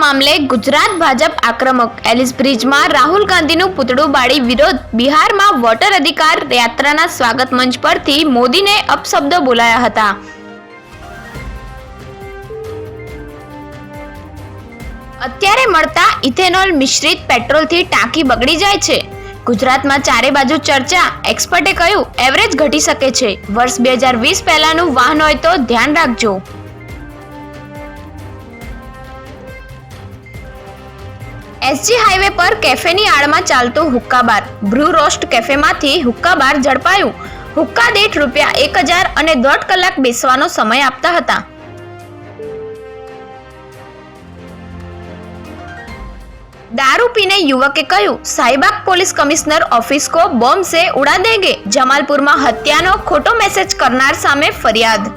મામલે ગુજરાત ભાજપ આક્રમક. એલિસ બ્રિજમાં રાહુલ ગાંધીનું પૂતળું બાળી વિરોધ. બિહારમાં વોટર અધિકાર યાત્રાના સ્વાગત મંચ પરથી મોદીને અપશબ્દો બોલાયા હતા. અત્યારે મળતા ઇથેનોલ મિશ્રિત પેટ્રોલથી ટાંકી બગડી જાય છે. ગુજરાતમાં ચારે બાજુ ચર્ચા. એક્સપર્ટે કહ્યું, એવરેજ ઘટી શકે છે. વર્ષ બે હજાર વીસ પહેલાનું વાહન હોય તો ધ્યાન રાખજો. એસજી હાઈવે પર કેફેની આડમાં ચાલતું હુક્કા બાર બ્રુ રોસ્ટ કેફેમાંથી હુક્કા બાર ઝડપાયું. હુક્કા દીઠ રૂપિયા એક હજાર અને દોઢ કલાક બેસવાનો સમય આપતા હતા. દારૂ પીને યુવકે કહ્યું સાઈબાગ પોલીસ કમિશનર ઓફિસ કો બોમ્બ સે ઉડા દેગે. જમાલપુરમાં હત્યાનો ખોટો મેસેજ કરનાર સામે ફરિયાદ.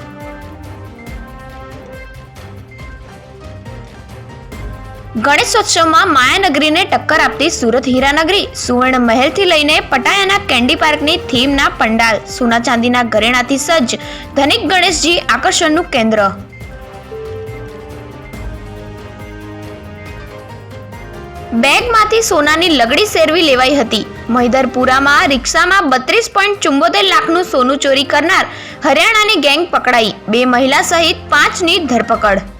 ગણેશોત્સવમાં માયાનગરીને ટક્કર આપતી સુરત હીરાનગરી. સુવર્ણ મહેલથી લઈને પટાયાના કેન્ડી પાર્કની થીમના પંડાલ, સોના ચાંદીના ઘરેણાથી સજ્જ, ધનિક ગણેશજી આકર્ષણનું કેન્દ્ર. બેગમાંથી સોનાની લગડી શેરવી લેવાઈ હતી. મહિધરપુરામાં રિક્ષામાં બત્રીસ પોઈન્ટ ચુંબોતેર લાખનું સોનું ચોરી કરનાર હરિયાણાની ગેંગ પકડાઈ. બે મહિલા સહિત પાંચની ધરપકડ.